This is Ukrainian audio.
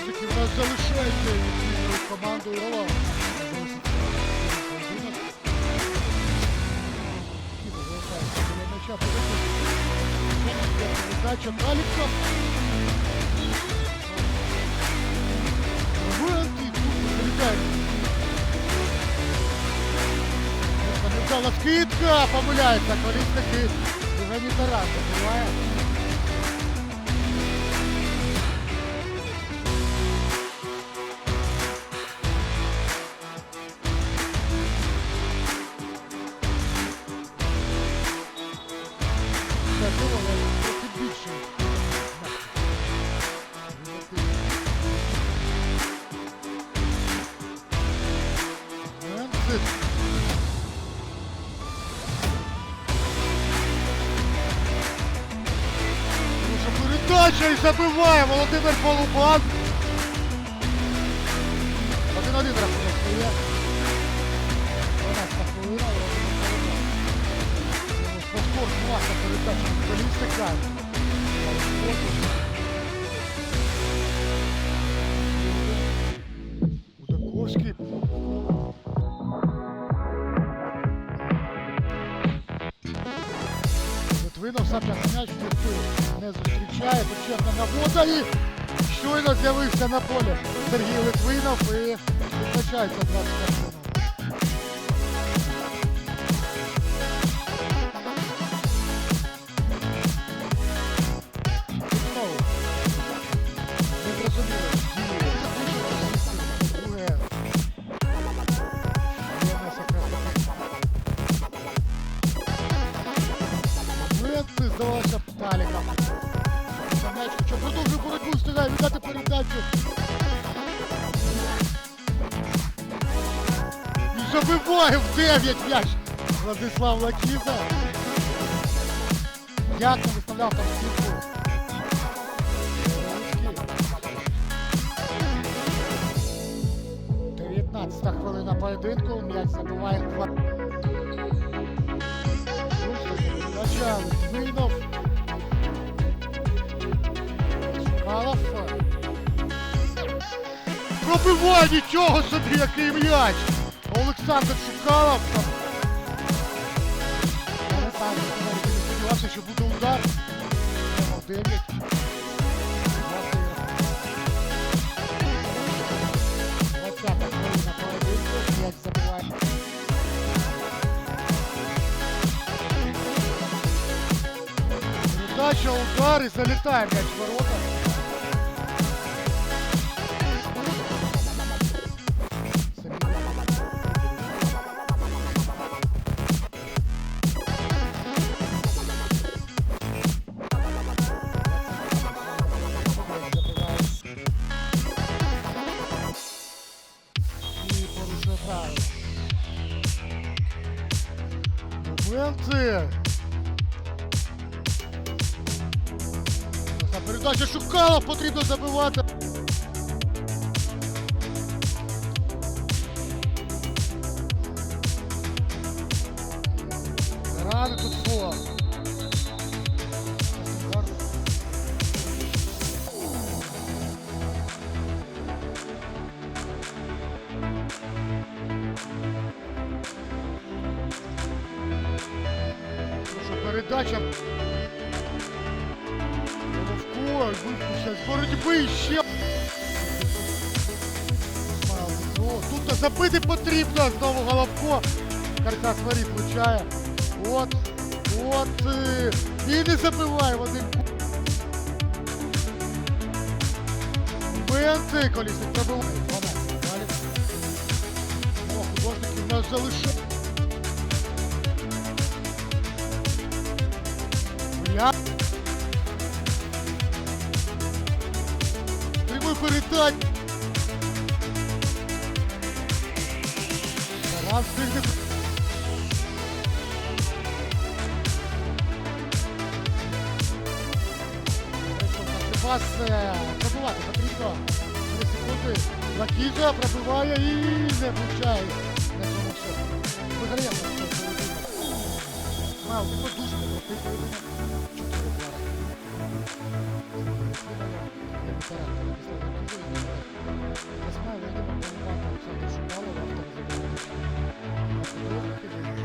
зміною командою Рова. Передача Каліка. Вилки, залітає. Невдала скидка, помиляється, коліс таки Євгеній Тарас забиває. Хороша передача і забиває Володимир Полубан. Один-один рахунок стає. 12 хвилина, Володимир Полубан. Повтор класна передача футболістика. Литвинов сам як м'яч не зустрічає, почетна на і щойно з'явився на полі Сергій Литвинов і відзначається 25 хвилин. Забиває в 9 м'яч. Владислав Лакіза. Як не виставляв там стільки. 19 хвилина поєдинку, м'яч забиває Начало, Двинов. Шукалов. Пробиває нічого собі, який м'яч! Олександр Шукалов. Сподівався, що буде удар. 9. Двадцята хвилина поєдинку, м'яч забиває. Передача, удар і залітає м'яч в ворота. Та передача шукала, потрібно забивати. Передача Головко, випустять з боротьби ще. Тут забити потрібно, знову Головко. Каркас воріт влучає. От, от. е, І не забиває один. Моменти, колісник. Момент. Далі. О, художників нас залишає. Вас пробивати потрібно. 3 секунди. Лакіжа пробиває і не влучає. На цьому все. Виграємо. Мав, не подушка, ти. Чотири Бондаренко Владислав Миколаївич. Весна Володимир Бондаренко Олександр Шукалов, автор забудови. Автор забудови.